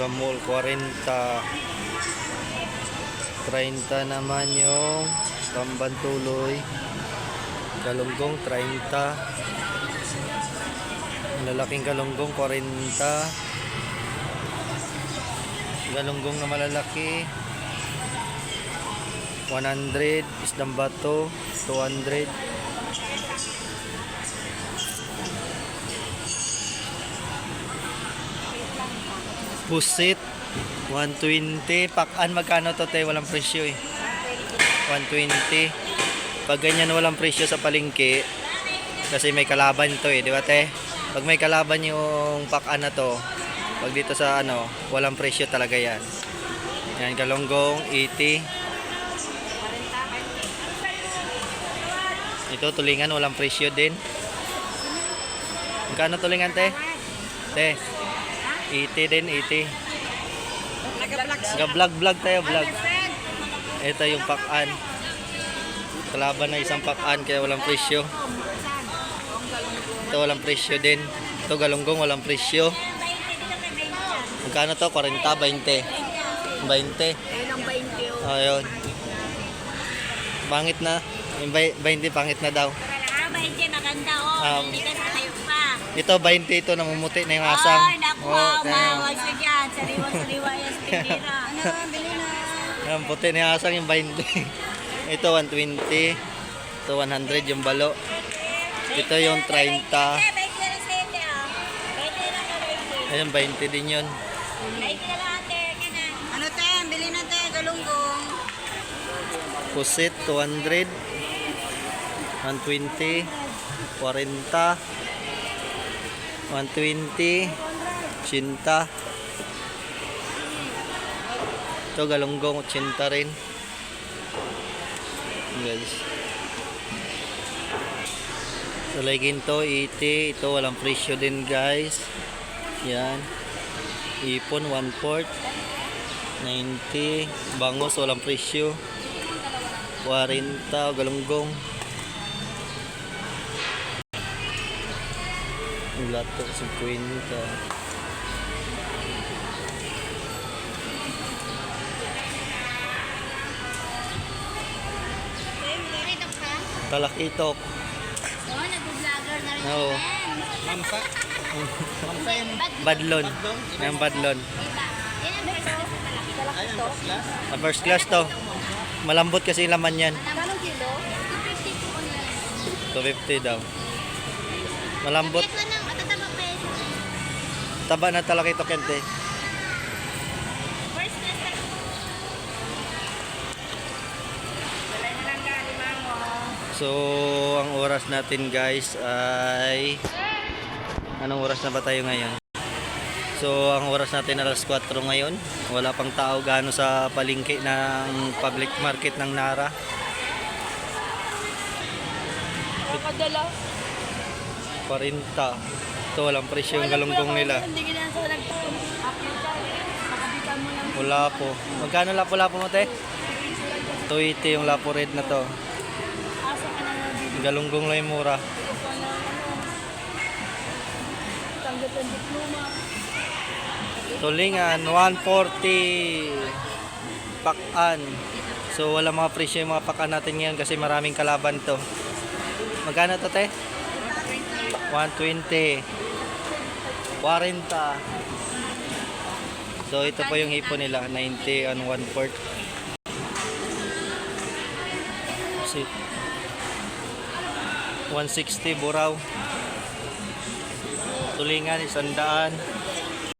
Jamul 40. 30 naman yung Tambantuloy. Galunggong 30. Lalaking galunggong 40. Galunggong na malalaki 100. Isdang bato 200. Pusit 120. Pakan magkano to te? Walang presyo eh. 120. Pag ganyan walang presyo sa palengke, kasi may kalaban to eh, di ba te? Pag may kalaban yung pakan na to, pag dito sa ano, walang presyo talaga yan. Yan, galonggong, 80. Ito, tulingan, walang presyo din. Magkano tulingan, te? Te, 80 din, 80. Ga-vlog-vlog tayo, vlog. Ito yung pakan. Kalaban na isang pakan, kaya walang presyo. Ito walang presyo din. Ito galunggong walang presyo. Magkano to? 40, 20. 20. Ayun ang 20 oh. Ayun. Pangit na. Yung bay- 20 pangit na daw. Ah, 20 maganda oh. Hindi ka tayo pa. Ito 20 ito namumuti na yung asang. Oo, wow, wow, sa dyan. Sariwa-sariwa yan sa tindira. Ano, bili na. Ang puti yung asang yung 20. ito 120. Ito 100 yung balo. Ito yung 30. 20 na sa ite ah. 20 na ka 20. Ayun 20 din yun. 20 na lang ate. Kana. Ano te? Bili na te. Galunggong. Pusit 200. 120. 40. 120. Cinta. Ito galunggong 80 rin. Guys. So lagin to 80. Ito walang presyo din guys. Yan. Ipon 1 quart. 90. Bangos walang presyo. 40 galunggong. Lato 50. Talakitok. Oo, nag-vlogger na rin. Oo. Mamsa. Mamsa yan. Badlon. Yung badlon. Diba? Yan ang first class na talaki. Talaki Ayan, to. first class. Sa first class to. Malambot kasi yung laman yan. Anong kilo? 250 po online. 250 daw. Malambot. Taba na talakitok yan te. So, ang oras natin guys ay... Anong oras na ba tayo ngayon? So, ang oras natin alas 4 ngayon. Wala pang tao gano sa palengke ng public market ng Nara. Nakadala. 40. Ito, walang presyo yung galunggong nila. Wala po. Magkano lapo-lapo mo te? 280 yung lapo red na to. Galunggong lang yung mura. Tulingan, 140. Pakan. So wala mga presyo yung mga pakan natin ngayon kasi maraming kalaban to. Magkano to te? 120. 40. So ito po yung hipo nila, 90 on 1 port. Sit. 160 buraw. Tulingan, isandaan.